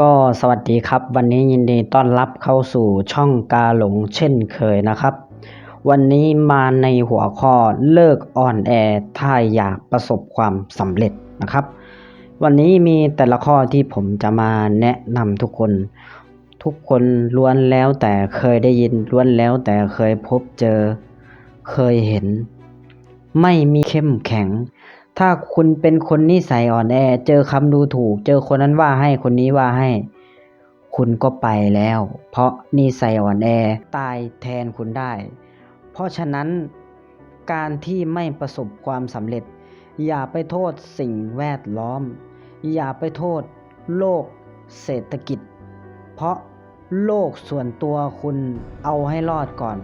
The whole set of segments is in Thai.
ก็สวัสดีครับ วันนี้ยินดีต้อนรับเข้าสู่ช่องกาหลงเช่นเคยนะครับ วันนี้มาในหัวข้อเลิกอ่อนแอถ้าอยากประสบความสำเร็จนะครับ วันนี้มีแต่ละข้อที่ผมจะมาแนะนำทุกคน ทุกคนล้วนแล้วแต่เคยได้ยินล้วนแล้วแต่เคยพบเจอ เคยเห็น ไม่มีเข้มแข็ง ถ้าคุณเป็นคนนิสัยอ่อนแอ เจอคำดูถูก เจอคนนั้นว่าให้คนนี้ว่าให้ คุณก็ไปแล้ว เพราะนิสัยอ่อนแอตายแทนคุณได้ เพราะฉะนั้นการที่ไม่ประสบความสำเร็จ อย่าไปโทษสิ่งแวดล้อม อย่าไปโทษโลกเศรษฐกิจ เพราะโลกส่วนตัวคุณเอาให้รอดก่อน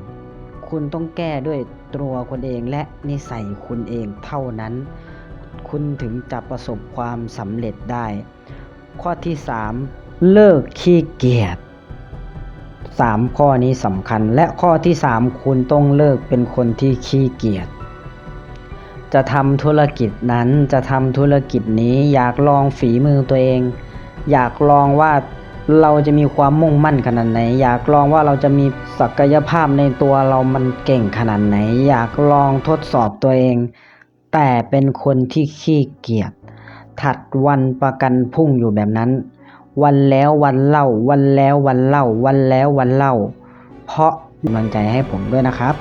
คุณต้องแก้ด้วยตัวคุณเองและนิสัยคุณเองเท่านั้น คุณถึงจะประสบความสำเร็จได้ ข้อที่ 3 เลิกขี้เกียจ3 ข้อนี้สำคัญ และข้อที่ 3 คุณต้องเลิกเป็นคนที่ขี้เกียจจะทำธุรกิจนั้นจะทำธุรกิจนี้อยากลองฝีมือตัวเอง อยากลองว่าเราจะมีความมุ่งมั่นขนาดไหน อยากลองว่าเราจะมีศักยภาพในตัวเรามันเก่งขนาดไหน อยากลองทดสอบตัวเอง แต่เป็นคนที่ขี้เกียจถัดวันประกันพรุ่งอยู่แบบนั้น วันแล้ววันเล่า วันแล้ววันเล่า วันแล้ววันเล่า เพราะกำลังใจให้ผมด้วยนะครับ